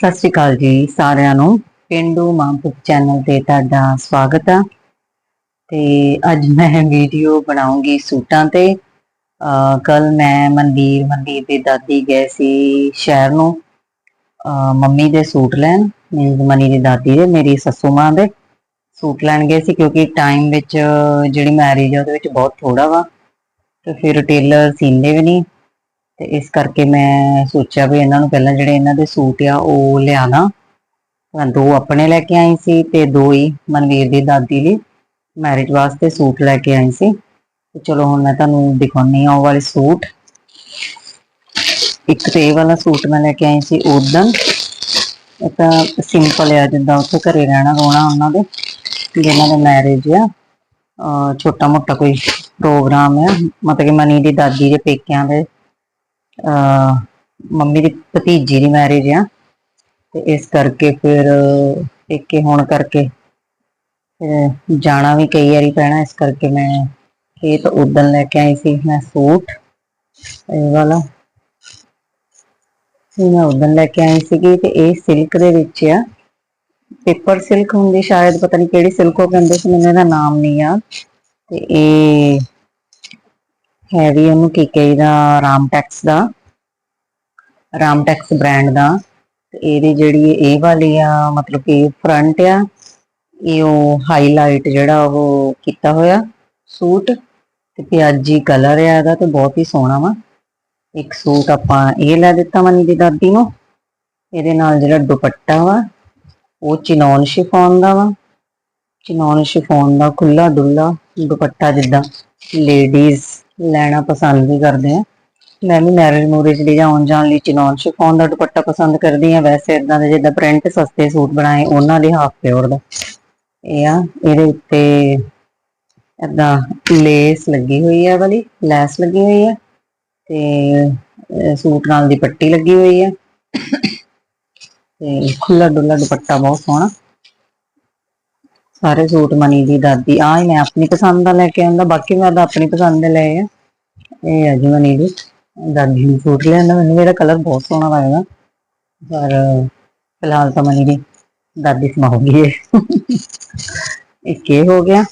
ਸਤਿ ਸ਼੍ਰੀ ਅਕਾਲ ਜੀ ਸਾਰਿਆਂ ਨੂੰ। ਪਿੰਡੂ ਮਾਂਪੁਰ ਚੈਨਲ ਤੇ ਤੁਹਾਡਾ ਸਵਾਗਤ ਆ। ਤੇ ਅੱਜ ਮੈਂ ਵੀਡੀਓ ਬਣਾਉਂਗੀ ਸੂਟਾਂ ਤੇ। ਕੱਲ ਮੈਂ ਮਨਵੀਰ ਮਨਵੀਰ ਦੀ ਦਾਦੀ ਗਏ ਸੀ ਸ਼ਹਿਰ ਨੂੰ। ਮੰਮੀ ਦੇ ਸੂਟ ਲੈਣ। ਮੇਰੀ ਮਨੀ ਦੀ ਦਾਦੀ ਦੇ, ਮੇਰੀ ਸੱਸੂ ਮਾਂ ਦੇ ਸੂਟ ਲੈਣ ਗਏ ਸੀ ਕਿਉਂਕਿ ਟਾਈਮ ਵਿੱਚ ਜਿਹੜੀ ਮੈਰਿਜ ਆ ਉਹਦੇ ਵਿੱਚ ਬਹੁਤ ਥੋੜਾ ਵਾ। ਤੇ ਫਿਰ ਟੇਲਰ ਸੀਂਦੇ ਵੀ ਨਹੀਂ। ਤੇ ਇਸ ਕਰਕੇ ਮੈਂ ਸੋਚਿਆ ਵੀ ਇਹਨਾਂ ਨੂੰ ਪਹਿਲਾਂ ਜਿਹੜੇ ਇਹਨਾਂ ਦੇ ਸੂਟ ਆ ਉਹ ਲਿਆਣਾ। ਮੈਂ ਦੋ ਆਪਣੇ ਲੈ ਕੇ ਆਈ ਸੀ ਤੇ ਦੋ ਹੀ ਮਨਵੀਰ ਦੀ ਦਾਦੀ ਲਈ ਮੈਰਿਜ ਵਾਸਤੇ ਸੂਟ ਲੈ ਕੇ ਆਈ ਸੀ। ਤੇ ਚਲੋ ਹੁਣ ਮੈਂ ਤੁਹਾਨੂੰ ਦਿਖਾਉਣੀ ਆ ਉਹ ਵਾਲੇ ਸੂਟ। ਇੱਕ ਤੇ ਇਹ ਵਾਲਾ ਸੂਟ ਮੈਂ ਲੈ ਕੇ ਆਈ ਸੀ ਉਦੋਂ ਇਹ ਤਾਂ ਸਿੰਪਲ ਆ, ਜਿੱਦਾਂ ਉੱਥੇ ਘਰੇ ਰਹਿਣਾ ਰੋਣਾ ਉਹਨਾਂ ਦੇ, ਜਿਹਨਾਂ ਦੇ ਮੈਰਿਜ ਆ। ਛੋਟਾ ਮੋਟਾ ਕੋਈ ਪ੍ਰੋਗਰਾਮ ਹੈ ਮਤਲਬ ਕਿ ਮਨੀ ਦੀ ਦਾਦੀ ਦੇ ਪੇਕਿਆਂ ਦੇ ਮੰਮੀ ਦੀ ਭਤੀਜੀ ਦੀ ਮੈਰਿਜ ਆ। ਤੇ ਇਸ ਕਰਕੇ ਫਿਰ ਪੇਕੇ ਹੋਣ ਕਰਕੇ ਜਾਣਾ ਵੀ ਕਈ ਵਾਰੀ ਪੈਣਾ, ਇਸ ਕਰਕੇ ਮੈਂ ਇਹ ਉਦੋਂ ਲੈ ਕੇ ਆਈ ਸੀ। ਮੈਂ ਸੂਟ, ਇਹ ਵਾਲਾ ਇਹ ਮੈਂ ਉਦੋਂ ਲੈ ਕੇ ਆਈ ਸੀਗੀ ਤੇ ਇਹ ਸਿਲਕ ਦੇ ਵਿੱਚ ਆ। ਪੇਪਰ ਸਿਲਕ ਹੁੰਦੀ, ਸ਼ਾਇਦ ਪਤਾ ਨਹੀਂ ਕਿਹੜੀ ਸਿਲਕ ਉਹ ਕਹਿੰਦੇ ਸੀ, ਮੈਨੂੰ ਇਹਦਾ ਨਾਮ ਨਹੀਂ ਆ ਤੇ ਇਹ ਹੈ ਵੀ ਉਹਨੂੰ ਕੀ ਕਹੀਦਾ ਰਾਮਟੈਕਸ ਦਾ ਰਾਮਟੈਕਸ ਬ੍ਰਾਂਡ ਦਾ ਇਹਦੀ ਜਿਹੜੀ ਇਹ ਵਾਲੀ ਆ, ਮਤਲਬ ਕਿ ਫਰੰਟ ਆ, ਇਹ ਉਹ ਹਾਈਲਾਈਟ ਜਿਹੜਾ ਉਹ ਕੀਤਾ ਹੋਇਆ ਸੂਟ, ਤੇ ਪਿਆਜੀ ਕਲਰ ਆ ਇਹਦਾ ਤੇ ਬਹੁਤ ਹੀ ਸੋਹਣਾ ਵਾ। ਇੱਕ ਸੂਟ ਆਪਾਂ ਇਹ ਲੈ ਦਿੱਤਾ ਮਨੀ ਦੀ ਦਾਦੀ ਨੂੰ, ਇਹਦੇ ਨਾਲ ਜਿਹੜਾ ਦੁਪੱਟਾ ਵਾ, ਉਹ ਚਿਨੌਨ ਸ਼ਿਫੋਨ ਦਾ ਵਾ। ਚਿਨੌਨ ਸ਼ਿਫੋਨ ਦਾ ਖੁੱਲਾ ਡੁੱਲਾ ਦੁਪੱਟਾ ਜਿੱਦਾਂ ਲੇਡੀਜ਼ ਲੈਣਾ ਪਸੰਦ ਵੀ ਕਰਦੇ ਆ। ਮੈਂ ਵੀ ਮੈਰਿਜ ਮੂਰੇਜ ਲਈ ਆਉਣ ਜਾਣ ਲਈ ਚਿਨੌਨ ਸ਼ਿਫੋਨ ਦਾ ਦੁਪੱਟਾ ਪਸੰਦ ਕਰਦੀ ਆ। ਵੈਸੇ ਇਦਾਂ ਦੇ ਜਿੱਦਾਂ ਪ੍ਰਿੰਟ ਸਸਤੇ ਸੂਟ ਬਣਾਏ, ਉਹਨਾਂ ਦੇ ਹਾਫ ਪਿਓਰ ਦਾ। ਇਹ ਆ, ਇਹਦੇ ਉੱਤੇ ਇਦਾਂ ਲੇਸ ਲੱਗੀ ਹੋਈ ਆ ਵਾਲੀ, ਲੈਸ ਲੱਗੀ ਹੋਈ ਆ ਤੇ ਸੂਟ ਨਾਲ ਦੀ ਪੱਟੀ ਲੱਗੀ ਹੋਈ ਆ। ਤੇ ਖੁੱਲਾ ਡੁੱਲਾ ਦੁਪੱਟਾ ਬਹੁਤ ਸੋਹਣਾ। ਸਾਰੇ ਸੂਟ ਮਨੀ ਦੀ ਦਾਦੀ। ਆ ਮੈਂ ਆਪਣੀ ਪਸੰਦ ਦਾ ਲੈ ਕੇ ਆਂਦਾ ਬਾਕੀ ਮੈਂ ਤਾਂ ਆਪਣੀ ਪਸੰਦ ਦੇ ਲਏ ਆ। ਇਹ ਅਜੀ ਮਨੀ ਦੀ। ਦਾਦੀ ਨੂੰ ਸੂਟ ਲੈਣਾ ਮੈਨੂੰ ਮੇਰਾ ਕਲਰ ਬਹੁਤ ਸੋਹਣਾ ਲੱਗਦਾ। ਪਰ ਫਿਲਹਾਲ ਤਾਂ ਮਨੀ ਦੀ ਦਾਦੀ ਸਮਾਉਗੀ ਹੈ ਇੱਕ ਇਹ ਹੋ ਗਿਆ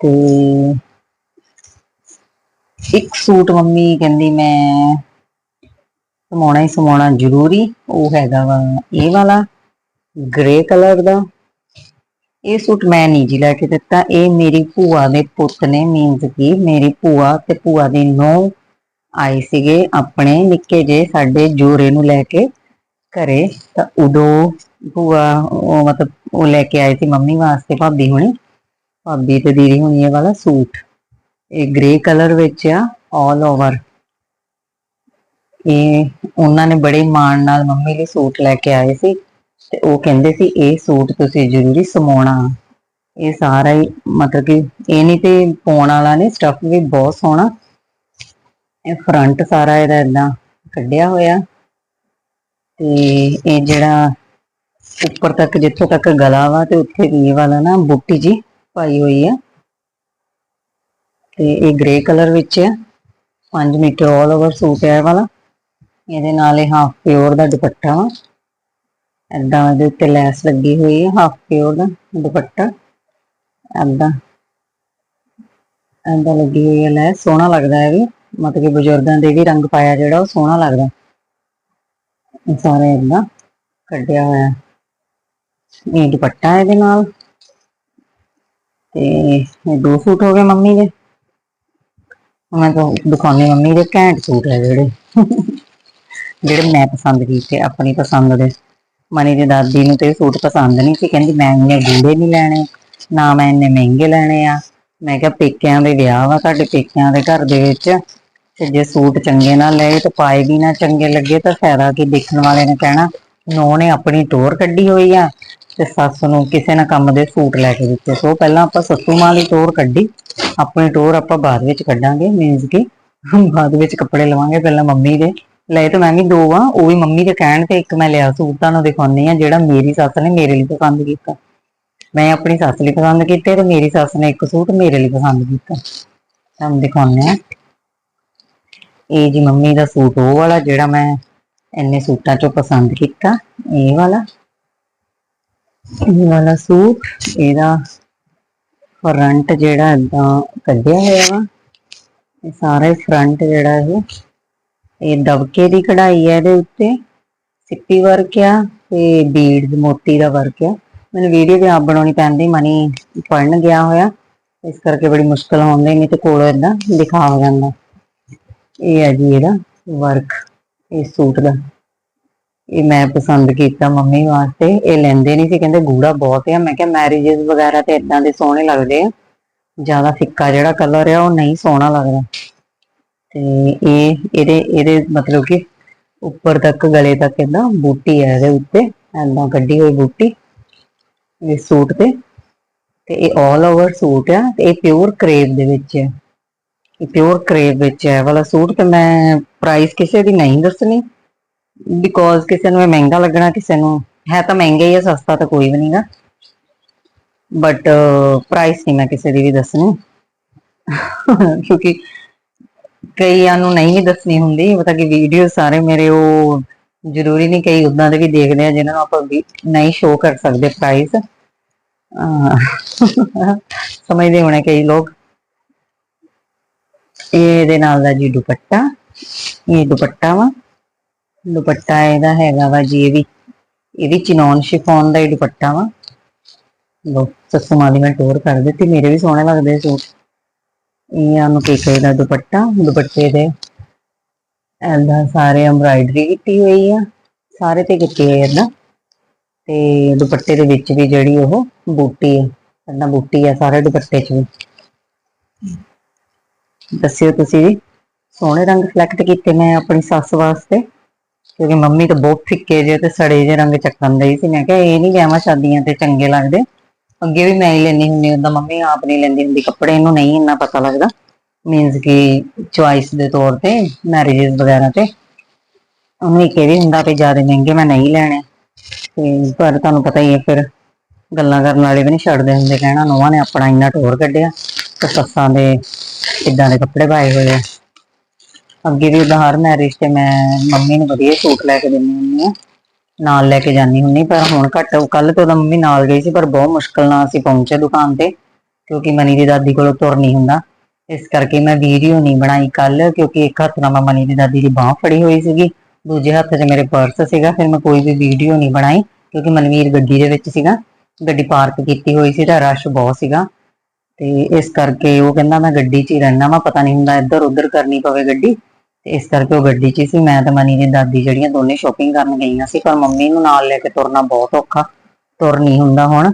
ਤੇ ਇੱਕ ਸੂਟ ਮੰਮੀ ਕਹਿੰਦੀ ਮੈਂ ਸਮਾਉਣਾ ਹੀ ਸਮਾਉਣਾ ਜ਼ਰੂਰੀ, ਉਹ ਹੈਗਾ ਵਾ ਇਹ ਵਾਲਾ ਗ੍ਰੇ ਕਲਰ ਦਾ। ਇਹ ਸੂਟ ਮੈਂ ਨਹੀਂ ਜੀ ਲੈ ਕੇ ਦਿੱਤਾ। ਇਹ ਮੇਰੀ ਭੂਆ ਦੇ ਪੁੱਤ ਨੇ ਮੀਨਸ ਕਿ ਮੇਰੀ ਭੂਆ ਤੇ ਭੂਆ ਦੀ ਨੂੰਹ ਆਏ ਸੀਗੇ ਆਪਣੇ ਨਿੱਕੇ ਜੇ ਸਾਡੇ ਜੋਰੇ ਨੂੰ ਲੈ ਕੇ ਘਰੇ। ਤਾਂ ਉਦੋਂ ਭੂਆ, ਉਹ ਮਤਲਬ ਉਹ ਲੈ ਕੇ ਆਏ ਸੀ ਮੰਮੀ ਵਾਸਤੇ ਭਾਬੀ ਹੁਣੀ। ਭਾਬੀ ਤੇ ਦੀਦੀ ਹੁਣੀ ਇਹ ਵਾਲਾ ਸੂਟ। ਇਹ ਗ੍ਰੇ ਕਲਰ ਵਿੱਚ ਆ ਆਲ ਓਵਰ ਇਹ ਉਹਨਾਂ ਨੇ ਬੜੇ ਮਾਣ ਨਾਲ ਮੰਮੀ ਲਈ ਸੂਟ ਲੈ ਕੇ ਆਏ ਸੀ। ਤੇ ਉਹ ਕਹਿੰਦੇ ਸੀ, ਇਹ ਸੂਟ ਤੁਸੀਂ ਜ਼ਰੂਰੀ ਸਮਾਉਣਾ ਇਹ ਸਾਰਾ ਹੀ ਮਤਲਬ ਕਿ ਇਹ ਨਹੀਂ ਤੇ ਪਾਉਣ ਵਾਲਾ ਨਹੀਂ ਸਟਫ ਵੀ ਬਹੁਤ ਸੋਹਣਾ। ਇਹ ਫਰੰਟ ਸਾਰਾ ਇਹਦਾ ਇਦਾਂ ਕੱਢਿਆ ਹੋਇਆ। ਤੇ ਇਹ ਜਿਹੜਾ ਉੱਪਰ ਤੱਕ, ਜਿੱਥੋਂ ਤੱਕ ਗਲਾ ਵਾ ਤੇ ਉੱਥੇ ਵੀ ਇਹ ਵਾਲਾ ਨਾ ਬੁੱਟੀ ਜੀ ਪਾਈ ਹੋਈ ਆ। ਤੇ ਇਹ ਗ੍ਰੇ ਕਲਰ ਵਿੱਚ ਆ। 5 ਮੀਟਰ ਆਲ ਓਵਰ ਸੂਟ ਹੈ ਇਹ ਵਾਲਾ। ਇਹਦੇ ਨਾਲ ਇਹ ਹਾਫ ਪਿਓਰ ਦਾ ਦੁਪੱਟਾ ਵਾ। ਏਦਾਂ ਇਹਦੇ ਉੱਤੇ ਲੈਸ ਲੱਗੀ ਹੋਈ ਹੈ ਹਾਫ ਪਿਓਰ ਦਾ ਦੁਪੱਟਾ। ਏਦਾਂ ਏਦਾਂ ਲੱਗੀ ਹੋਈ ਹੈ ਲੈਸ, ਸੋਹਣਾ ਲੱਗਦਾ ਹੈ ਵੀ। ਮਤਲਬ ਕਿ ਬਜ਼ੁਰਗਾਂ ਦੇ ਵੀ ਰੰਗ ਪਾਇਆ ਜਿਹੜਾ, ਉਹ ਸੋਹਣਾ ਲੱਗਦਾ। ਇਹ ਸਾਰੇ ਏਦਾਂ ਕੱਢਿਆ ਹੋਇਆ। ਇਹ ਦੁਪੱਟਾ ਇਹਦੇ ਨਾਲ। ਤੇ ਇਹ ਦੋ ਸੂਟ ਹੋ ਗਏ ਮੰਮੀ ਦੇ। ਮੈਂ ਤਾਂ ਦਿਖਾਉਣੀ ਮੰਮੀ ਦੇ ਘੈਂਟ ਸੂਟ ਹੈ ਜਿਹੜੇ। ਜਿਹੜੇ ਮੈਂ ਪਸੰਦ ਕੀਤੇ, ਆਪਣੀ ਪਸੰਦ ਦੇ। ਮਨੀ ਦੀ ਦਾਦੀ ਨੂੰ ਤੇ ਇਹ ਸੂਟ ਪਸੰਦ ਨਹੀਂ ਸੀ, ਕਹਿੰਦੀ ਮੈਂ ਇੰਨੇ ਗੂੜੇ ਨਹੀਂ ਲੈਣੇ, ਨਾ ਮੈਂ ਇੰਨੇ ਮਹਿੰਗੇ ਲੈਣੇ ਆ। ਮੈਂ ਕਿਹਾ ਪੇਕਿਆਂ ਦੇ ਵਿਆਹ ਵਾ ਸਾਡੇ ਪੇਕਿਆਂ ਦੇ ਘਰ ਦੇ ਵਿੱਚ, ਤੇ ਜੇ ਸੂਟ ਚੰਗੇ ਨਾ ਲਏ ਤੇ ਪਾਏ ਵੀ ਨਾ ਚੰਗੇ ਲੱਗੇ ਤਾਂ ਫਾਇਦਾ ਕੀ ਦੇਖਣ ਵਾਲੇ ਨੇ ਕਹਿਣਾ ਨੋ ਨੇ ਆਪਣੀ ਟੋਰ ਕੱਢੀ ਹੋਈ ਆ ਤੇ ਸੱਸ ਨੂੰ ਕਿਸੇ ਨਾ ਕੰਮ ਦੇ ਸੂਟ ਲੈ ਕੇ ਦਿੱਤੇ। ਸੋ ਪਹਿਲਾਂ ਆਪਾਂ ਸੱਸੂ ਮਾਂ ਦੀ ਟੋਰ ਕੱਢੀ, ਆਪਣੀ ਟੋਰ ਆਪਾਂ ਬਾਅਦ ਵਿੱਚ ਕੱਢਾਂਗੇ ਮੀਨਸ ਕਿ ਬਾਅਦ ਵਿੱਚ ਕੱਪੜੇ ਲਵਾਂਗੇ, ਪਹਿਲਾਂ ਮੰਮੀ ਦੇ। ਲਏ ਤਾਂ ਮੈਂ ਵੀ ਦੋ ਆ, ਉਹ ਵੀ ਮੰਮੀ ਦੇ ਕਹਿਣ ਤੇ ਇੱਕ ਮੈਂ ਲਿਆ ਸੂਟ ਤੁਹਾਨੂੰ ਦਿਖਾਉਣੀ ਆ ਜਿਹੜਾ ਮੇਰੀ ਸੱਸ ਨੇ ਮੇਰੇ ਲਈ ਪਸੰਦ ਕੀਤਾ। ਮੈਂ ਆਪਣੀ ਸੱਸ ਲਈ ਪਸੰਦ ਕੀਤੇ ਤੇ ਮੇਰੀ ਸੱਸ ਨੇ ਇੱਕ ਸੂਟ ਮੇਰੇ ਲਈ ਪਸੰਦ ਕੀਤਾ। ਤੁਹਾਨੂੰ ਦਿਖਾਉਂਦੇ ਆ ਇਹ ਜੀ ਮੰਮੀ ਦਾ ਸੂਟ, ਉਹ ਵਾਲਾ ਜਿਹੜਾ ਮੈਂ ਇੰਨੇ ਸੂਟਾਂ ਚੋਂ ਪਸੰਦ ਕੀਤਾ, ਇਹ ਵਾਲਾ। ਇਹ ਵਾਲਾ ਸੂਟ, ਇਹਦਾ ਫਰੰਟ ਜਿਹੜਾ ਏਦਾਂ ਕੱਢਿਆ ਹੋਇਆ ਵਾ, ਇਹ ਸਾਰਾ ਫਰੰਟ ਜਿਹੜਾ ਇਹ ਇਹ ਦਬਕੇ ਦੀ ਕਢਾਈ ਹੈ ਇਹਦੇ ਉੱਤੇ। ਸਿੱਪੀ ਵਰਕ ਆ ਤੇ ਬੀਡਸ ਮੋਤੀ ਦਾ ਵਰਕ ਆ। ਮੈਨੂੰ ਵੀਡੀਓ ਵੀ ਆਪ ਬਣਾਉਣੀ ਪੈਂਦੀ, ਮਨੀ ਪੜਨ ਗਿਆ ਹੋਇਆ। ਇਸ ਕਰਕੇ ਬੜੀ ਮੁਸ਼ਕਲ ਆਉਂਦੀ, ਨਹੀਂ ਤੇ ਕੋਲੋਂ ਏਦਾਂ ਦਿਖਾ ਹੋ ਜਾਂਦਾ ਇਹ ਹੈ ਜੀ ਇਹਦਾ ਵਰਕ, ਇਹ ਸੂਟ ਦਾ। ਇਹ ਮੈਂ ਪਸੰਦ ਕੀਤਾ ਮੰਮੀ ਵਾਸਤੇ। ਇਹ ਲੈਂਦੇ ਨਹੀਂ ਸੀ, ਕਹਿੰਦੇ ਗੂੜਾ ਬਹੁਤ ਆ। ਮੈਂ ਕਿਹਾ ਮੈਰਿਜਸ ਵਗੈਰਾ ਤੇ ਇਦਾਂ ਦੇ ਸੋਹਣੇ ਲੱਗਦੇ ਆ। ਜ਼ਿਆਦਾ ਫਿੱਕਾ ਜਿਹੜਾ ਕਲਰ ਆ, ਉਹ ਨਹੀਂ ਸੋਹਣਾ ਲੱਗਦਾ। ਤੇ ਇਹ, ਇਹਦੇ ਇਹਦੇ ਮਤਲਬ ਕਿ ਉੱਪਰ ਤੱਕ, ਗਲੇ ਤੱਕ ਇਦਾਂ ਬੂਟੀ ਹੈ ਇਹਦੇ ਉੱਤੇ ਐਦਾਂ ਕੱਢੀ ਹੋਈ ਬੂਟੀ, ਇਹ ਸੂਟ ਤੇ। ਤੇ ਇਹ 올 ਓਵਰ ਸੂਟ ਆ ਤੇ ਇਹ ਪਿਓਰ ਕਰੇਪ ਦੇ ਵਿੱਚ ਹੈ ਇਹ ਪਿਓਰ ਕਰੇਪ ਵਿੱਚ ਹੈ ਵਾਲਾ ਸੂਟ ਤੇ ਮੈਂ ਪ੍ਰਾਈਸ ਕਿਸੇ ਦੀ ਨਹੀਂ ਦੱਸਣੀ। ਬਿਕੋਜ਼ ਕਿਸੇ ਨੂੰ ਇਹ ਮਹਿੰਗਾ ਲੱਗਣਾ, ਕਿਸੇ ਨੂੰ ਹੈ ਤਾਂ ਮਹਿੰਗਾ ਹੀ ਹੈ ਸਸਤਾ ਤਾਂ ਕੋਈ ਵੀ ਨਹੀਂਗਾ। ਬਟ ਪ੍ਰਾਈਸ ਨਹੀਂ ਮੈਂ ਕਿਸੇ ਦੀ ਵੀ ਦੱਸਣੀ। ਕਿਉਂਕਿ ਕਈਆਂ ਨੂੰ ਨਹੀਂ ਵੀ ਦੱਸਣੀ ਹੁੰਦੀ, ਪਤਾ ਕਿ ਵੀਡੀਓ ਸਾਰੇ ਮੇਰੇ ਉਹ ਜ਼ਰੂਰੀ ਨਹੀਂ ਕਈ ਉਦਾਂ ਦੇ ਵੀ ਦੇਖਦੇ ਆ ਜਿਨ੍ਹਾਂ ਨੂੰ ਆਪਾਂ ਨਹੀਂ ਸ਼ੋਅ ਕਰ ਸਕਦੇ ਪ੍ਰਾਈਸ ਸਮਝਦੇ ਹੋਣੇ ਕਈ ਲੋਕ। ਇਹਦੇ ਨਾਲ ਦਾ ਜੀ ਦੁਪੱਟਾ, ਇਹ ਦੁਪੱਟਾ ਵਾ। ਦੁਪੱਟਾ ਇਹਦਾ ਹੈਗਾ ਵਾ ਜੀ, ਇਹ ਵੀ ਇਹ ਵੀ ਚਿਨੌਨ ਸ਼ਿਫੋਨ ਦਾ ਹੀ ਦੁਪੱਟਾ ਵਾ। ਲੋ ਸੱਸੂ ਮਾਂ ਮੈਂ ਟੋਰ ਕਰ ਦਿੱਤੀ, ਮੇਰੇ ਵੀ ਸੋਹਣੇ ਲੱਗਦੇ ਸੂਟ। ਇਹ ਆਨੂੰ ਕੇਕੇ ਦਾ ਦੁਪੱਟਾ, ਦੁਪੱਟੇ ਦੇ। ਐਂਦਾ ਸਾਰੇ ਐਮਬਰਾਇਡਰੀ ਕੀਤੀ ਹੋਈ ਆ, ਸਾਰੇ ਤੇ ਕੀਤੀ ਹੋਈ ਐਦਾਂ ਤੇ ਦੁਪੱਟੇ ਦੇ ਵਿੱਚ ਵੀ ਜਿਹੜੀ ਉਹ ਬੂਟੀ ਆ ਐਦਾਂ ਬੂਟੀ ਆ ਸਾਰੇ ਦੁਪੱਟੇ 'ਚ ਵੀ। ਦੱਸਿਓ ਤੁਸੀਂ ਵੀ, ਸੋਹਣੇ ਰੰਗ ਸਿਲੈਕਟ ਕੀਤੇ ਮੈਂ ਆਪਣੀ ਸੱਸ ਵਾਸਤੇ। ਕਿਉਂਕਿ ਮੰਮੀ ਤਾਂ ਬਹੁਤ ਫਿੱਕੇ ਜਿਹੇ ਤੇ ਸੜੇ ਜਿਹੇ ਰੰਗ ਚੱਕਣ ਦੇ ਸੀ। ਮੈਂ ਕਿਹਾ ਇਹ ਨਹੀਂ ਵਿਆਹਾਂ ਸ਼ਾਦੀਆਂ ਤੇ ਚੰਗੇ ਲੱਗਦੇ। ਅੱਗੇ ਵੀ ਮੈਂ ਹੀ ਲੈਣੀ ਹੁੰਦੀ ਉਦਾਂ ਮੰਮੀ ਆਪ ਨਹੀਂ ਲੈਂਦੀ ਹੁੰਦੀ, ਕੱਪੜੇ ਇਹਨੂੰ ਨਹੀਂ ਇੰਨਾ ਪਤਾ ਲੱਗਦਾ। ਮੀਨਸ ਕਿ ਚੁਆਇਸ ਦੇ ਤੌਰ ਤੇ ਮੈਰਿਜਸ ਵਗੈਰਾ ਤੇ। ਉਹਨੂੰ ਇੱਕ ਵੀ ਹੁੰਦਾ ਵੀ ਜ਼ਿਆਦਾ ਮਹਿੰਗੇ ਮੈਂ ਨਹੀਂ ਲੈਣੇ। ਤੇ ਪਰ ਤੁਹਾਨੂੰ ਪਤਾ ਹੀ ਹੈ, ਫਿਰ ਗੱਲਾਂ ਕਰਨ ਵਾਲੇ ਵੀ ਨਹੀਂ ਛੱਡਦੇ ਹੁੰਦੇ, ਕਹਿਣਾ ਨੋਹਾਂ ਨੇ ਆਪਣਾ ਇੰਨਾ ਟੋਰ ਕੱਢਿਆ, ਤੇ ਸੱਸਾਂ ਦੇ ਇਦਾਂ ਦੇ ਕੱਪੜੇ ਪਾਏ ਹੋਏ ਆ। ਅੱਗੇ ਵੀ ਉਦਾਂ ਹਰ ਮੈਰਿਜ ਤੇ ਮੈਂ ਮੰਮੀ ਨੂੰ ਵਧੀਆ ਸੂਟ ਲੈ ਕੇ ਦਿੰਦੀ ਹੁੰਦੀ ਆ ਨਾਲ ਲੈ ਕੇ ਜਾਂਦੀ ਹੁੰਦੀ, ਪਰ ਹੁਣ ਘੱਟ ਕੱਲ ਤੋਂ ਤਾਂ ਮੰਮੀ ਨਾਲ ਗਈ ਸੀ, ਪਰ ਬਹੁਤ ਮੁਸ਼ਕਲ ਨਾਲ ਅਸੀਂ ਪਹੁੰਚੇ ਦੁਕਾਨ ਤੇ, ਕਿਉਂਕਿ ਮਨੀ ਦੀ ਦਾਦੀ ਕੋਲੋਂ ਤੁਰ ਨਹੀਂ ਹੁੰਦਾ। ਇਸ ਕਰਕੇ ਮੈਂ ਵੀਡੀਓ ਨਹੀਂ ਬਣਾਈ ਕੱਲ ਕਿਉਂਕਿ ਇੱਕ ਹੱਥ ਨਾਲ ਮੈਂ ਮਨੀ ਦੀ ਦਾਦੀ ਦੀ ਬਾਹ ਫੜੀ ਹੋਈ ਸੀਗੀ, ਦੂਜੇ ਹੱਥ 'ਚ ਮੇਰੇ ਪਰਸ ਸੀਗਾ, ਫਿਰ ਮੈਂ ਕੋਈ ਵੀ ਵੀਡੀਓ ਨਹੀਂ ਬਣਾਈ, ਕਿਉਂਕਿ ਮਨਵੀਰ ਗੱਡੀ ਦੇ ਵਿੱਚ ਸੀਗਾ, ਗੱਡੀ ਪਾਰਕ ਕੀਤੀ ਹੋਈ ਸੀ, ਤਾਂ ਰਸ਼ ਬਹੁਤ ਸੀਗਾ। ਤੇ ਇਸ ਕਰਕੇ ਉਹ ਕਹਿੰਦਾ, ਮੈਂ ਗੱਡੀ 'ਚ ਹੀ ਰਹਿਣਾ ਮੈਂ ਪਤਾ ਨਹੀਂ ਹੁੰਦਾ ਇੱਧਰ ਉੱਧਰ ਕਰਨੀ ਪਵੇ ਗੱਡੀ। ਤੇ ਇਸ ਕਰਕੇ ਉਹ ਗੱਡੀ 'ਚ ਹੀ ਸੀ। ਮੈਂ ਤੇ ਮਨੀ ਦੀ ਦਾਦੀ ਜਿਹੜੀਆਂ ਦੋਨੇ ਸ਼ੋਪਿੰਗ ਕਰਨ ਗਈਆਂ ਸੀ, ਪਰ ਮੰਮੀ ਨੂੰ ਨਾਲ ਲੈ ਕੇ ਤੁਰਨਾ ਬਹੁਤ ਔਖਾ, ਤੁਰ ਨਹੀਂ ਹੁੰਦਾ ਹੁਣ।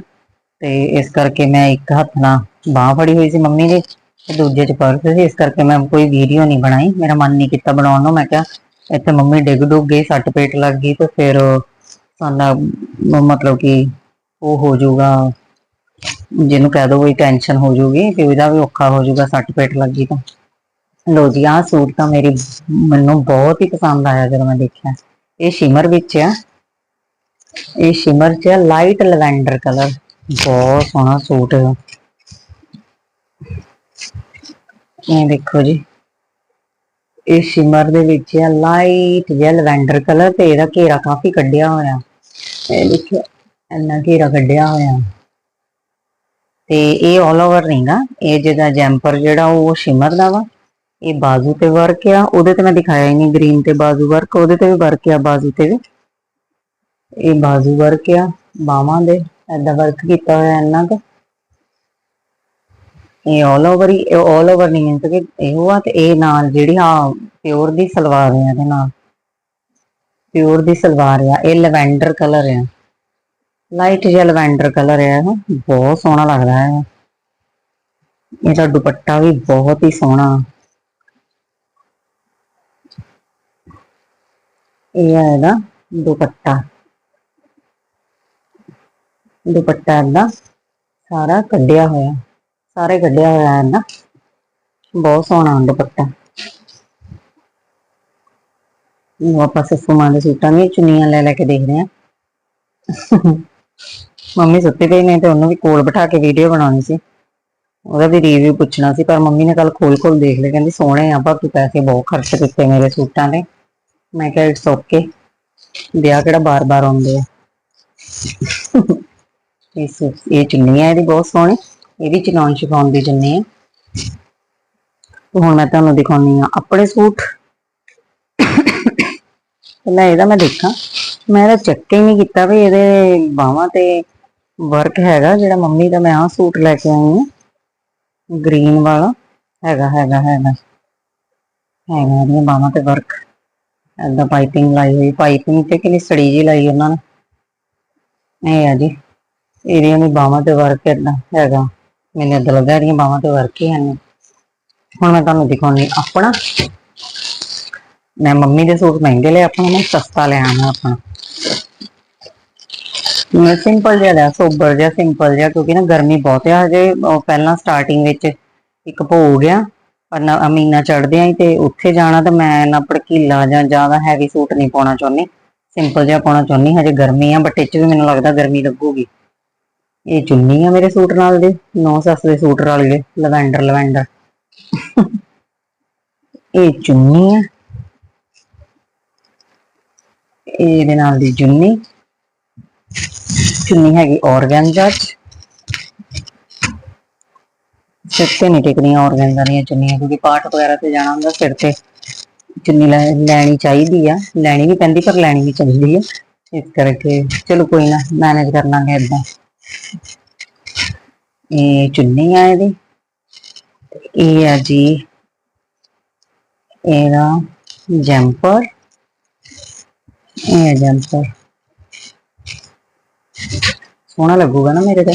ਤੇ ਇਸ ਕਰਕੇ ਮੈਂ ਇੱਕ ਹੱਥ ਨਾਲ ਬਾਹ ਫੜੀ ਹੋਈ ਸੀ ਮੰਮੀ ਦੀ ਤੇ ਦੂਜੇ 'ਚ ਪਰਸ ਸੀ। ਇਸ ਕਰਕੇ ਮੈਂ ਕੋਈ ਵੀਡੀਓ ਨਹੀਂ ਬਣਾਈ। ਮੇਰਾ ਮਨ ਨਹੀਂ ਕੀਤਾ ਬਣਾਉਣ ਨੂੰ। ਮੈਂ ਕਿਹਾ ਇੱਥੇ ਮੰਮੀ ਡਿੱਗ ਡੁੱਗ ਗਈ, ਸੱਟ ਪੇਟ ਲੱਗ ਗਈ ਤੇ ਫਿਰ ਸਾਡਾ ਮਤਲਬ ਕਿ ਉਹ ਹੋ ਜਾਊਗਾ, ਜਿਹਨੂੰ ਕਹਿ ਦੋ ਕੋਈ ਟੈਨਸ਼ਨ ਹੋ ਜਾਊਗੀ ਕਿ ਉਹਦਾ ਵੀ ਔਖਾ ਹੋ ਜਾਊਗਾ, ਸੱਟ ਪੇਟ ਲੱਗੀ ਤਾਂ। ਲੋ ਜੀ, ਆਹ ਸੂਟ ਤਾਂ ਮੇਰੀ ਮੈਨੂੰ ਬਹੁਤ ਹੀ ਪਸੰਦ ਆਇਆ ਜਦੋਂ ਮੈਂ ਦੇਖਿਆ। ਇਹ ਸ਼ਿਮਰ ਵਿੱਚ ਆ। ਇਹ ਸ਼ਿਮਰ ਚ ਲਾਈਟ ਲਵੈਂਡਰ ਕਲਰ ਬਹੁਤ ਸੋਹਣਾ ਸੂਟ ਹੈ ਇਹ ਦੇਖੋ ਜੀ। ਇਹ ਸ਼ਿਮਰ ਦੇ ਵਿੱਚ ਆ ਲਾਈਟ ਜਿਹਾ ਲਵੈਂਡਰ ਕਲਰ ਤੇ ਇਹਦਾ ਘੇਰਾ ਕਾਫੀ ਕੱਢਿਆ ਹੋਇਆ। ਇਹ ਦੇਖਿਓ ਇੰਨਾ ਘੇਰਾ ਕੱਢਿਆ ਹੋਇਆ। ਤੇ ਇਹ ਆਲ ਓਵਰ ਨਹੀਂਗਾ ਇਹ ਜਿਹਦਾ ਜੈਂਪਰ ਜਿਹੜਾ ਉਹ ਸ਼ਿਮਰ ਦਾ ਵਾ। ਇਹ ਬਾਜ਼ੂ ਤੇ ਵਰਕ ਆ, ਉਹਦੇ ਤੇ ਮੈਂ ਦਿਖਾਇਆ ਹੀ ਨਹੀਂ ਗ੍ਰੀਨ ਤੇ ਬਾਜ਼ੂ ਵਰਕ, ਉਹਦੇ ਤੇ ਵੀ ਵਰਕ ਆ ਬਾਜ਼ੂ ਤੇ ਵੀ। ਇਹ ਬਾਜ਼ੂ ਵਰਕ ਆ ਬਾਹਾਂ ਦੇ ਐਦਾ ਵਰਕ ਕੀਤਾ ਹੋਇਆ ਇਹਨਾਂ ਤੇ ਇਹ ਆਲ ਓਵਰ ਹੀ ਆਲ ਓਵਰ ਨਹੀਂ ਮੀਨਸ ਕਿ ਇਹੋ ਆ ਤੇ ਇਹ ਨਾਲ ਜਿਹੜੀ ਹਾਂ ਪਿਓਰ ਦੀ ਸਲਵਾਰ ਹੈ ਇਹਦੇ ਨਾਲ। ਪਿਓਰ ਦੀ ਸਲਵਾਰ ਆ, ਇਹ ਲਵੈਂਡਰ ਕਲਰ ਆ। ਲਾਈਟ ਜਿਹਾ ਲਵੈਂਡਰ ਕਲਰ ਆ ਬਹੁਤ ਸੋਹਣਾ ਲੱਗਦਾ ਹੈ। ਇਹਦਾ ਦੁਪੱਟਾ ਵੀ ਬਹੁਤ ਹੀ ਸੋਹਣਾ। ਇਹ ਹੈ ਇਹਦਾ ਦੁਪੱਟਾ। ਦੁਪੱਟਾ ਇਹਦਾ ਸਾਰਾ ਕੱਢਿਆ ਹੋਇਆ, ਸਾਰੇ ਕੱਢਿਆ ਹੋਇਆ ਹੈ ਨਾ ਬਹੁਤ ਸੋਹਣਾ ਦੁਪੱਟਾ। ਉਹ ਆਪਾਂ ਸੱਸੂ ਮਾਂ ਦੇ ਸੂਟਾਂ ਦੀਆਂ ਚੁੰਨੀਆਂ ਲੈ ਲੈ ਕੇ ਦੇਖਦੇ ਆ ਮੰਮੀ ਸੁੱਤੀ ਪਈ ਨੇ ਤੇ ਉਹਨੂੰ ਵੀ ਕੋਲ ਬਿਠਾ ਕੇ ਵੀਡੀਓ ਬਣਾਉਣੀ ਸੀ। ਉਹਦਾ ਵੀ ਰਿਵਿਊ ਪੁੱਛਣਾ ਸੀ, ਪਰ ਮੰਮੀ ਨੇ ਕੱਲ ਖੋਲ ਖੋਲ ਦੇਖ ਲਏ ਕਹਿੰਦੀ ਸੋਹਣੇ ਆ ਪਰ ਤੂੰ ਪੈਸੇ ਬਹੁਤ ਖਰਚ ਕੀਤੇ ਮੇਰੇ ਸੂਟਾਂ ਤੇ ਮੈਂ ਕਿਹਾ ਇਟਸ ਓਕੇ ਵਿਆਹ ਕਿਹੜਾ ਬਾਰ-ਬਾਰ ਆਉਂਦੇ ਆ। ਇਸ ਇਹ ਚੁੰਨੀ ਹੈ ਇਹਦੀ ਬਹੁਤ ਸੋਹਣੀ। ਇਹ ਵੀ ਚਨੌਨ ਸ਼ਿਫੋਨ ਦੀ ਚੁੰਨੀ ਹੈ ਹੁਣ ਮੈਂ ਤੁਹਾਨੂੰ ਦਿਖਾਉਣੀ ਆ ਆਪਣੇ ਸੂਟ। ਪਹਿਲਾਂ ਇਹਦਾ ਮੈਂ ਦੇਖਾਂ। ਮੈਂ ਇਹਦਾ ਚੈੱਕ ਹੀ ਨਹੀਂ ਕੀਤਾ ਵੀ ਇਹਦੇ ਬਾਹਾਂ ਤੇ ਵਰਕ ਹੈਗਾ ਜਿਹੜਾ ਮੰਮੀ ਦਾ ਮੈਂ ਆਹ ਸੂਟ ਲੈ ਕੇ ਆਈ ਹਾਂ। ਗ੍ਰੀਨ ਵਾਲਾ। ਹੈਗਾ ਹੈਗਾ ਹੈਗਾ। ਹੈਗਾ ਇਹਦੀਆਂ ਬਾਹਾਂ ਤੇ ਵਰਕ ਏਦਾਂ ਪਾਈਪਿੰਗ ਲਾਈ ਹੋਈ, ਪਾਈਪਿੰਗ ਤੇ ਕਿੰਨੀ ਸੜੀ ਜੀ ਲਾਈ ਉਹਨਾਂ ਨੇ। ਇਹ ਆ ਜੀ, ਇਹਦੀਆਂ ਵੀ ਬਾਹਾਂ ਤੇ ਵਰਕ ਏਦਾਂ ਹੈਗਾ। ਮੈਨੂੰ ਏਦਾਂ ਲੱਗਾ ਇਹਦੀਆਂ ਬਾਹਾਂ ਤੇ ਵਰਕ ਹੀ ਹਨ ਹੁਣ ਮੈਂ ਤੁਹਾਨੂੰ ਦਿਖਾਉਣੀ ਆਪਣਾ। ਮੈਂ ਮੰਮੀ ਦੇ ਸੂਟ ਮਹਿੰਗੇ ਲਏ ਆਪਣਾ ਮੈਂ ਸਸਤਾ ਲਿਆ ਆਣਾ ਆਪਣਾ। ਮੈਂ ਸਿੰਪਲ ਜਿਹਾ ਲਿਆ, ਸੋਬਰ ਜਿਹਾ ਸਿੰਪਲ ਜਿਹਾ, ਕਿਉਂਕਿ ਨਾ ਗਰਮੀ ਬਹੁਤ ਆ, ਹਜੇ ਪਹਿਲਾਂ ਸਟਾਰਟਿੰਗ ਵਿੱਚ ਇੱਕ ਭੋਗ ਗਿਆ ਪਰ ਨਾ ਅਮੀਨਾ ਚੜਦੇ ਆਂ ਤੇ ਉੱਥੇ ਜਾਣਾ ਤਾਂ ਮੈਂ ਨਾ ਭੜਕੀਲਾ ਜਾਂ ਜ਼ਿਆਦਾ ਹੈਵੀ ਸੂਟ ਨਹੀਂ ਪਾਉਣਾ ਚਾਹੁੰਦੀ। ਸਿੰਪਲ ਜਿਹਾ ਪਾਉਣਾ ਚਾਹੁੰਦੀ, ਹਜੇ ਗਰਮੀ ਆ ਬਟ ਇਹ ਚ ਵੀ ਮੈਨੂੰ ਲੱਗਦਾ ਗਰਮੀ ਲੱਗੂਗੀ। ਇਹ ਚੁੰਨੀ ਆ ਮੇਰੇ ਸੂਟ ਨਾਲ ਦੇ, ਨੌ ਸੱਸ ਦੇ ਸੂਟ ਨਾਲ ਦੇ ਲਵੈਂਡਰ ਲਵੈਂਡਰ। ਇਹ ਚੁੰਨੀ ਆ। ਇਹਦੇ ਨਾਲ ਦੀ ਚੁੰਨੀ। ਚੁੰਨੀ ਹੈਗੀ ਔਰਗੈਂਜਾ ਚ। ਸਿਰ ਤੇ ਨਹੀਂ ਟਿਕਦੀਆਂ ਔਰਗੈਂਜਾ ਦੀਆਂ ਚੁੰਨੀਆਂ, ਕਿਉਂਕਿ ਪਾਠ ਵਗੈਰਾ ਤੇ ਜਾਣਾ ਹੁੰਦਾ ਸਿਰ ਤੇ। ਚੁੰਨੀ ਲੈ- ਲੈਣੀ ਚਾਹੀਦੀ ਆ, ਲੈਣੀ ਵੀ ਪੈਂਦੀ ਪਰ ਲੈਣੀ ਵੀ ਚਾਹੀਦੀ ਆ। ਇਸ ਕਰਕੇ ਚਲੋ ਕੋਈ ਨਾ ਮੈਨੇਜ ਕਰ ਲਾਂਗੇ ਏਦਾਂ। ਇਹ ਚੁੰਨੀ ਆ ਇਹਦੀ ਇਹ ਆ ਜੀ ਇਹਦਾ ਜੰਪਰ। ਇਹ ਜੰਪਰ। ਸੋਹਣਾ ਲੱਗੂਗਾ ਨਾ ਮੇਰੇ ਤੇ।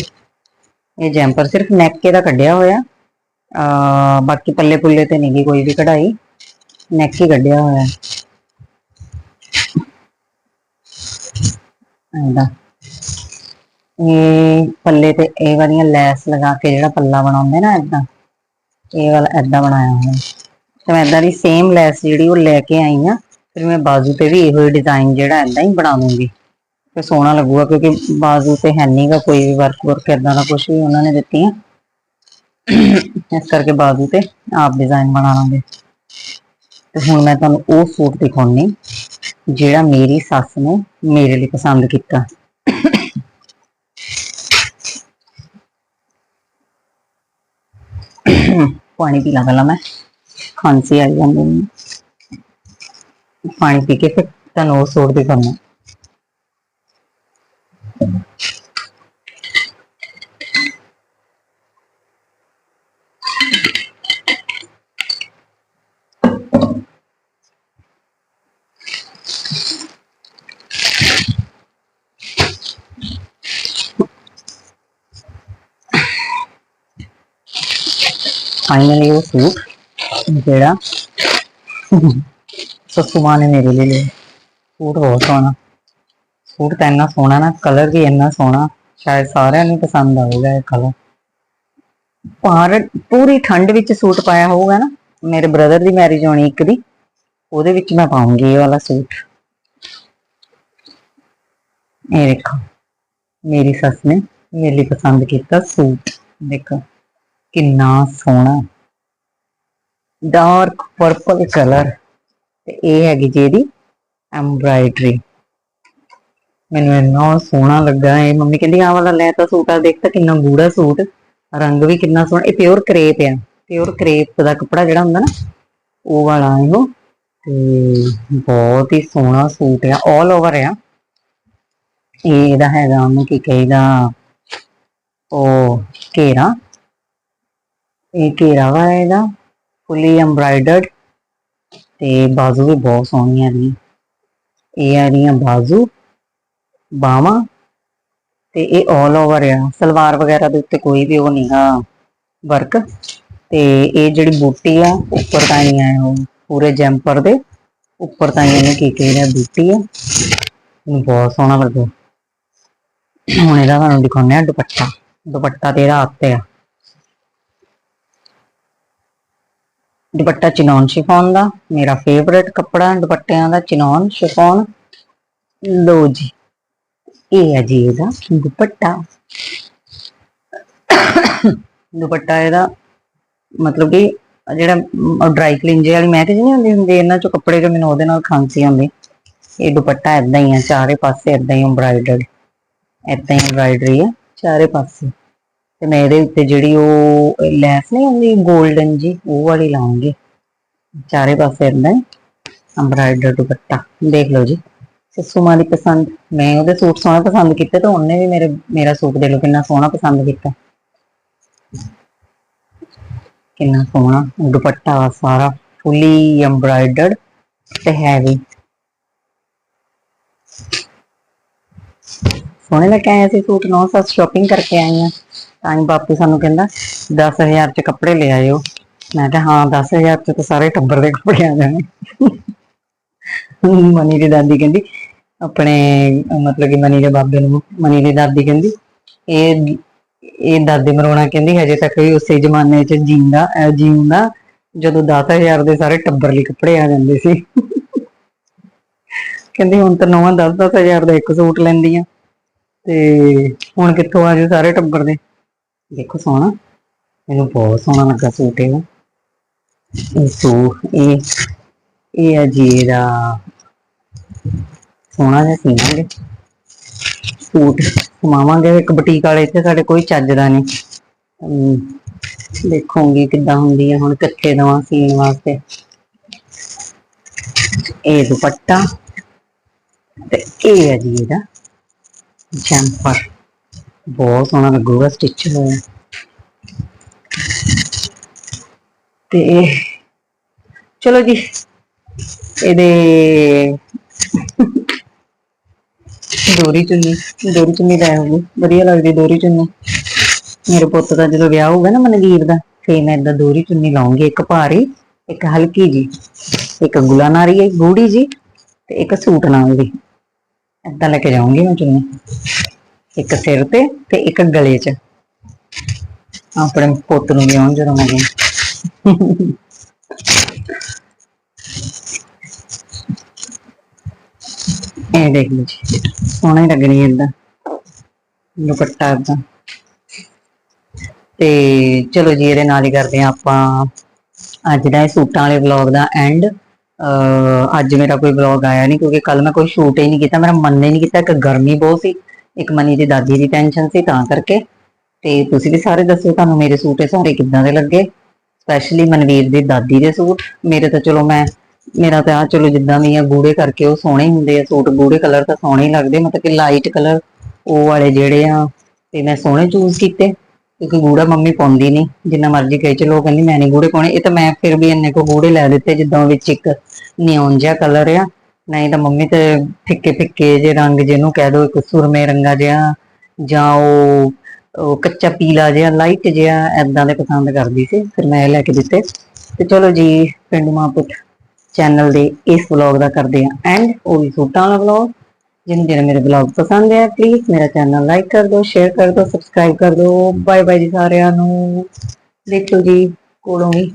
ਇਹ ਜੰਪਰ ਸਿਰਫ ਨੈਕ ਦਾ ਕੱਢਿਆ ਹੋਇਆ। ਆ, ਬਾਕੀ ਪੱਲੇ ਪੁੱਲੇ ਤੇ ਨਹੀਂ ਗੀ ਕੋਈ ਵੀ ਕਢਾਈ। ਨੈਕ ਹੀ ਕੱਢਿਆ ਹੋਇਆ। ਇਹਦਾ ਇਹ ਪੱਲੇ ਤੇ ਇਹ ਵਾਲੀਆਂ ਲੈਸ ਲਗਾ ਕੇ ਜਿਹੜਾ ਪੱਲਾ ਬਣਾਉਂਦੇ ਨਾ ਏਦਾਂ, ਇਹ ਵਾਲਾ ਏਦਾਂ ਬਣਾਇਆ ਹੋਇਆ। ਤੇ ਮੈਂ ਏਦਾਂ ਦੀ ਸੇਮ ਲੈਸ ਜਿਹੜੀ ਉਹ ਲੈ ਕੇ ਆਈ ਆ, ਫਿਰ ਮੈਂ ਬਾਜ਼ੂ ਤੇ ਵੀ ਇਹੋ ਹੀ ਡਿਜ਼ਾਈਨ ਜਿਹੜਾ ਏਦਾਂ ਹੀ ਬਣਾ ਦੂੰਗੀ। ਤੇ ਸੋਹਣਾ ਲੱਗੂਗਾ ਕਿਉਂਕਿ ਬਾਜ਼ੂ ਤੇ ਹੈ ਨਹੀਂਗਾ ਕੋਈ ਵੀ ਵਰਕ ਵਰਕ ਏਦਾਂ ਦਾ ਕੁਝ ਵੀ ਉਹਨਾਂ ਨੇ ਦਿੱਤੀਆਂ। ਇਸ ਕਰਕੇ ਬਾਜ਼ੂ ਤੇ ਆਪ ਡਿਜ਼ਾਈਨ ਬਣਾ ਲਾਂਗੇ ਤੇ ਹੁਣ ਮੈਂ ਤੁਹਾਨੂੰ ਉਹ ਸੂਟ ਦਿਖਾਉਣੀ ਜਿਹੜਾ ਮੇਰੀ ਸੱਸ ਨੇ ਮੇਰੇ ਲਈ ਪਸੰਦ ਕੀਤਾ ਪਾਣੀ ਪੀ ਲਾਂ ਪਹਿਲਾਂ ਮੈਂ ਖਾਂਸੀ ਆਈ ਜਾਂਦੀ ਮੈਨੂੰ ਪਾਣੀ ਪੀ ਕੇ ਫਿਰ ਤੁਹਾਨੂੰ ਉਹ ਸੂਟ ਦਿਖਾਉਣਾ ਫਾਈਨਲੀ ਉਹ ਸੂਟ ਜਿਹੜਾ ਸੱਸੂ ਮਾਂ ਨੇ ਮੇਰੇ ਲਈ ਲਿਆ। ਸੂਟ ਬਹੁਤ ਸੋਹਣਾ। ਸੂਟ ਤਾਂ ਇੰਨਾ ਸੋਹਣਾ ਨਾ ਕਲਰ ਵੀ ਇੰਨਾ ਸੋਹਣਾ, ਸ਼ਾਇਦ ਸਾਰਿਆਂ ਨੂੰ ਪਸੰਦ ਆਊਗਾ ਇਹ ਕਲਰ ਪਰ ਪੂਰੀ ਠੰਡ ਵਿੱਚ ਸੂਟ ਪਾਇਆ ਹੋਊਗਾ ਨਾ, ਮੇਰੇ ਬ੍ਰਦਰ ਦੀ ਮੈਰਿਜ ਹੋਣੀ ਇੱਕ ਦੀ, ਉਹਦੇ ਵਿੱਚ ਮੈਂ ਪਾਉਂਗੀ ਇਹ ਵਾਲਾ ਸੂਟ। ਇਹ ਦੇਖੋ, ਮੇਰੀ ਸੱਸ ਨੇ ਮੇਰੇ ਲਈ ਪਸੰਦ ਕੀਤਾ ਸੂਟ, ਦੇਖੋ। ਕਿੰਨਾ ਸੋਹਣਾ। ਡਾਰਕ ਪਰਪਲ ਕਲਰ ਤੇ ਇਹ ਹੈਗੀ ਜੀ ਇਹਦੀ ਐਮਬ੍ਰਾਇਡਰੀ ਮੈਨੂੰ ਇੰਨਾ ਸੋਹਣਾ ਲੱਗਾ ਇਹ। ਮੰਮੀ ਕਹਿੰਦੀ, ਆਹ ਵਾਲਾ ਲੈ ਤਾਂ ਸੂਟ ਆ, ਦੇਖ ਤਾਂ ਕਿੰਨਾ ਗੂੜਾ ਸੂਟ। ਰੰਗ ਵੀ ਕਿੰਨਾ ਸੋਹਣਾ। ਇਹ ਪਿਓਰ ਕਰੇਪ ਆ। ਪਿਓਰ ਕਰੇਪ ਦਾ ਕੱਪੜਾ ਜਿਹੜਾ ਹੁੰਦਾ ਨਾ, ਉਹ ਵਾਲਾ ਇਹੋ ਤੇ ਬਹੁਤ ਹੀ ਸੋਹਣਾ ਸੂਟ ਆ 올 ਓਵਰ ਆ। ਇਹਦਾ ਹੈਗਾ ਉਹਨੂੰ ਕੀ ਕਹੀਦਾ, ਉਹ ਘੇਰਾ। ਇਹ ਘੇਰਾ ਵਾ ਇਹਦਾ ਫੁੱਲੀ ਐਮਬ੍ਰਾਇਡਰਡ ਤੇ ਬਾਜ਼ੂ ਵੀ ਬਹੁਤ ਸੋਹਣੀਆਂ ਨੇ। ਇਹ ਆ ਰਹੀਆਂ ਬਾਜ਼ੂ, ਬਾਹਾਂ ਤੇ ਇਹ 올 ਓਵਰ ਆ। ਸਲਵਾਰ ਵਗੈਰਾ ਦੇ ਉੱਤੇ ਕੋਈ ਵੀ ਉਹ ਨਹੀਂਗਾ ਵਰਕ ਤੇ ਇਹ ਜਿਹੜੀ ਬੂਟੀ ਆ, ਉੱਪਰ ਤਾਂ ਹੀ ਆ ਉਹ, ਪੂਰੇ ਜੈਂਪਰ ਦੇ, ਉੱਪਰ ਤਾਂ ਇਹਨੇ ਕੀ ਕਹਿੰਦੇ ਬੂਟੀ ਆ। ਮੈਨੂੰ ਬਹੁਤ ਸੋਹਣਾ ਲੱਗਦਾ ਹੁਣ ਇਹਦਾ ਤੁਹਾਨੂੰ ਦਿਖਾਉਂਦੇ ਆ ਦੁਪੱਟਾ। ਦੁਪੱਟਾ ਤੇ ਇਹਦਾ ਹੱਥ ਆ। ਦੁਪੱਟਾ ਚਿਨੌਨ ਸ਼ਿਫੋਨ ਦਾ, ਮੇਰਾ ਫੇਵਰੇਟ ਕੱਪੜਾ ਦੁਪੱਟਿਆਂ ਦਾ ਚਿਨੌਨ ਸ਼ਿਫੋਨ ਲੋ ਜੀ, ਇਹ ਹੈ ਜੀ ਇਹਦਾ ਦੁਪੱਟਾ। ਦੁਪੱਟਾ ਇਹਦਾ ਮਤਲਬ ਕਿ ਜਿਹੜਾ ਡਰਾਈ ਕਲੀਨ ਜੇ ਵਾਲੀ ਮਹਿਕ ਜਿਹੀ ਨਹੀਂ ਹੁੰਦੀ ਹੁੰਦੀ, ਇਹਨਾਂ ਚੋਂ ਕੱਪੜੇ ਜੋ ਮੈਨੂੰ ਉਹਦੇ ਨਾਲ ਖਾਂਸੀ ਆਉਂਦੀ। ਇਹ ਦੁਪੱਟਾ ਇਦਾਂ ਹੀ ਆ, ਚਾਰੇ ਪਾਸੇ ਇਦਾਂ ਹੀ ਐਮਬਰਾਇਡਰਡ ਇਦਾਂ ਹੀ ਐਮਬਰਾਇਡਰੀ ਆ, ਚਾਰੇ ਪਾਸੇ। ਤੇ ਮੈਂ ਇਹਦੇ ਉੱਤੇ ਜਿਹੜੀ ਉਹ ਲੈਸ ਨਹੀਂ ਹੁੰਦੀ 골ਡਨ ਜੀ, ਉਹ ਵਾਲੀ ਲਾਉਂਗੀ। ਚਾਰੇ ਪਾਸੇ ਇਦਾਂ ਐਮਬਰਾਇਡਰ ਦੁਪੱਟਾ। ਦੇਖ ਲਓ ਜੀ, ਸੱਸੂ ਮਾਂ ਦੀ ਪਸੰਦ। ਮੈਂ ਉਹਦੇ ਸੂਟ ਸੋਹਣੇ ਪਸੰਦ ਕੀਤੇ ਤੇ ਉਹਨੇ ਵੀ ਮੇਰੇ, ਮੇਰਾ ਸੂਟ ਦੇ ਲਓ ਕਿੰਨਾ ਸੋਹਣਾ ਪਸੰਦ ਕੀਤਾ। ਕਿੰਨਾ ਸੋਹਣਾ ਦੁਪੱਟਾ ਸਾਰਾ, ਫੁੱਲੀ ਐਮਬਰਾਇਡਰਡ ਤੇ ਹੈਵੀ ਸੋਹਣੇ ਲੱਗੇ ਆਏ ਸੀ ਸੂਟ, ਨੌ ਸੱਤ ਸ਼ਾਪਿੰਗ ਕਰਕੇ ਆਈ ਆ। ਤਾਂ ਹੀ ਬਾਪੂ ਸਾਨੂੰ ਕਹਿੰਦਾ 10000 ਚ ਕੱਪੜੇ ਲੈ ਆਇਓ। ਮੈਂ ਕਿਹਾ, ਹਾਂ 10000 ਚ ਤਾਂ ਸਾਰੇ ਟੱਬਰ ਦੇ ਕੱਪੜੇ ਆ ਜਾਣੇ। ਮਨੀ ਦੀ ਦਾਦੀ ਕਹਿੰਦੀ, ਆਪਣੇ, ਮਤਲਬ ਕਿ ਮਨੀ ਦੇ ਬਾਬੇ ਨੂੰ, ਮਨੀ ਦੀ ਦਾਦੀ ਕਹਿੰਦੀ, ਇਹ ਇਹ ਦਾਦੀ ਮਰੋਣਾ ਕਹਿੰਦੀ, ਹਜੇ ਤੱਕ ਵੀ ਉਸੇ ਜ਼ਮਾਨੇ 'ਚ ਜੀਂਦਾ ਅਹ ਜਿਉਂਦਾ, ਜਦੋਂ 10000 ਦੇ ਸਾਰੇ ਟੱਬਰ ਲਈ ਕੱਪੜੇ ਆ ਜਾਂਦੇ ਸੀ। ਕਹਿੰਦੀ, ਹੁਣ ਤਾਂ ਨਵਾਂ 10-10000 ਦਾ ਇੱਕ ਸੂਟ ਲੈਂਦੀਆਂ ਤੇ ਹੁਣ ਕਿੱਥੋਂ ਆ ਜੇ ਸਾਰੇ ਟੱਬਰ ਦੇ? ਦੇਖੋ ਸੋਹਣਾ। ਮੈਨੂੰ ਬਹੁਤ ਸੋਹਣਾ ਲੱਗਾ ਸੂਟ ਇਹ ਇਹ ਸੂਟ ਇਹ ਇਹ ਹੈ ਜੀ ਇਹਦਾ ਸੋਹਣਾ ਜਿਹਾ ਸੀਵਾਂਗੇ ਸੂਟ ਸਮਾਵਾਂਗੇ ਇੱਕ ਬੁਟੀਕ ਵਾਲੇ ਇੱਥੇ ਸਾਡੇ ਕੋਈ ਚੱਜਦਾ ਨਹੀਂ। ਹਮ, ਦੇਖੂੰਗੀ ਕਿੱਦਾਂ ਹੁੰਦੀ ਹੈ ਹੁਣ ਕਿੱਥੇ ਦਵਾਂ ਸੀਨ ਵਾਸਤੇ। ਇਹ ਦੁਪੱਟਾ ਤੇ ਇਹ ਹੈ ਜੀ ਇਹਦਾ। ਜੰਪਰ। ਬਹੁਤ ਸੋਹਣਾ ਲੱਗੂਗਾ ਸਟਿਚ ਹੋਇਆ। ਤੇ ਚਲੋ ਜੀ, ਇਹਦੇ ਦੋਰੀ ਚੁੰਨੀ ਦੋਰੀ ਚੁੰਨੀ ਲੈ ਆਉਗੀ ਵਧੀਆ ਲੱਗਦੀ ਦੋਰੀ ਚੁੰਨੀ। ਮੇਰੇ ਪੁੱਤ ਦਾ ਜਦੋਂ ਵਿਆਹ ਹੋਊਗਾ ਨਾ ਮਨਵੀਰ ਦਾ, ਫੇਰ ਮੈਂ ਏਦਾਂ ਦੋਰੀ ਚੁੰਨੀ ਲਾਉਂਗੀ ਇੱਕ ਭਾਰੀ, ਇੱਕ ਹਲਕੀ ਜੀ, ਇੱਕ ਗੁਲਾਨਾਰੀ ਹੈ ਗੂੜੀ ਜੀ, ਤੇ ਇੱਕ ਸੂਟ ਨਾਲ ਦੀ ਏਦਾਂ ਲੈ ਕੇ ਜਾਊਂਗੀ ਮੈਂ ਚੁੰਨੀ ਇੱਕ ਸਿਰ ਤੇ ਤੇ ਇੱਕ ਗਲੇ 'ਚ। ਆਪਣੇ ਪੁੱਤ ਨੂੰ ਵਿਆਹਣ ਜਦੋਂ ਮੈਂ ਗਈ ਇਹ ਦੇਖ ਲਓ ਜੀ, ਸੋਹਣਾ ਹੀ ਲੱਗਣੀ ਏਦਾਂ। ਦੁਪੱਟਾ ਏਦਾਂ। ਤੇ ਚਲੋ ਜੀ, ਇਹਦੇ ਨਾਲ ਹੀ ਕਰਦੇ ਹਾਂ ਆਪਾਂ। ਅੱਜ ਦਾ ਇਹ ਸੂਟਾਂ ਵਾਲੇ ਵਲੌਗ ਦਾ ਐਂਡ ਅੱਜ ਮੇਰਾ ਕੋਈ ਵਲੌਗ ਆਇਆ ਨਹੀਂ ਕਿਉਂਕਿ ਕੱਲ ਮੈਂ ਕੋਈ ਸ਼ੂਟ ਹੀ ਨਹੀਂ ਕੀਤਾ, ਮੇਰਾ ਮਨ ਹੀ ਨਹੀਂ ਕੀਤਾ ਕਿ ਗਰਮੀ ਬਹੁਤ ਸੀ, ਇੱਕ ਮਨੀ ਦੀ ਦਾਦੀ ਦੀ ਟੈਨਸ਼ਨ ਸੀ ਤਾਂ ਕਰਕੇ। ਤੇ ਤੁਸੀਂ ਵੀ ਸਾਰੇ ਦੱਸੋ ਤੁਹਾਨੂੰ ਮੇਰੇ ਸੂਟ ਇਹ ਸਾਰੇ ਕਿੱਦਾਂ ਦੇ ਲੱਗੇ? ਸਪੈਸ਼ਲੀ ਮਨਵੀਰ ਦੀ ਦਾਦੀ ਦੇ ਸੂਟ। ਮੇਰੇ ਤਾਂ ਚਲੋ ਮੈਂ, ਮੇਰਾ ਤਾਂ ਆ ਚਲੋ ਜਿੱਦਾਂ ਵੀ ਆ, ਗੂੜੇ ਕਰਕੇ ਉਹ ਸੋਹਣੇ ਹੁੰਦੇ ਆ ਸੂਟ, ਗੂੜੇ ਕਲਰ ਤਾਂ ਸੋਹਣੇ ਹੀ ਲੱਗਦੇ, ਮਤਲਬ ਕਿ ਲਾਈਟ ਕਲਰ ਉਹ ਵਾਲੇ ਜਿਹੜੇ ਆ, ਤੇ ਮੈਂ ਸੋਹਣੇ ਚੂਜ਼ ਕੀਤੇ। ਕਿਉਂਕਿ ਗੂੜਾ ਮੰਮੀ ਪਾਉਂਦੀ ਨਹੀਂ ਜਿੰਨਾ ਮਰਜ਼ੀ ਕਹੇ, ਚਲੋ ਉਹ ਕਹਿੰਦੀ ਮੈਂ ਨਹੀਂ ਗੂੜੇ ਪਾਉਣੇ। ਇਹ ਤਾਂ ਮੈਂ ਫਿਰ ਵੀ ਇੰਨੇ ਕੋ ਗੂੜੇ ਲੈ ਦਿੱਤੇ, ਜਿੱਦਾਂ ਵਿੱਚ ਇੱਕ ਨਿਓਨ ਜਿਹਾ ਕਲਰ ਆ। ਨਹੀਂ ਤਾਂ ਮੰਮੀ ਤੇ ਫਿੱਕੇ ਫਿੱਕੇ ਜੇ ਰੰਗ ਜਿਹਨੂੰ ਕਹਿ ਦੋ, ਇੱਕ ਸੁਰਮੇ ਰੰਗਾ ਜਿਹਾ, ਜਾਂ ਉਹ ਉਹ ਕੱਚਾ ਪੀਲਾ ਜਿਹਾ ਲਾਈਟ ਜਿਹਾ ਐਦਾਂ ਦੇ ਪਸੰਦ ਕਰਦੀ ਸੀ। ਫਿਰ ਮੈਂ ਇਹ ਲੈ ਕੇ ਦਿੱਤੇ। ਤੇ ਚਲੋ ਜੀ, ਪਿੰਡ ਮਾਂ ਪੁੱਤ ਚੈਨਲ ਦੇ ਇਸ ਵਲੌਗ ਦਾ ਕਰਦੇ ਆ ਐਂਡ ਉਹ ਵੀ ਸੂਟਾਂ ਵਾਲਾ ਵਲੌਗ ਜਿਹਨੂੰ ਜਿਹੜਾ ਮੇਰੇ ਵਲੌਗ ਪਸੰਦ ਹੈ ਪਲੀਜ਼ ਮੇਰਾ ਚੈਨਲ ਲਾਈਕ ਕਰ ਦਿਓ ਸ਼ੇਅਰ ਕਰ ਦਿਓ ਸਬਸਕ੍ਰਾਈਬ ਕਰ ਦਿਓ ਬਾਏ ਬਾਏ ਜੀ ਸਾਰਿਆਂ ਨੂੰ। ਦੇਖੋ ਜੀ, ਕੋਲੋਂ ਵੀ।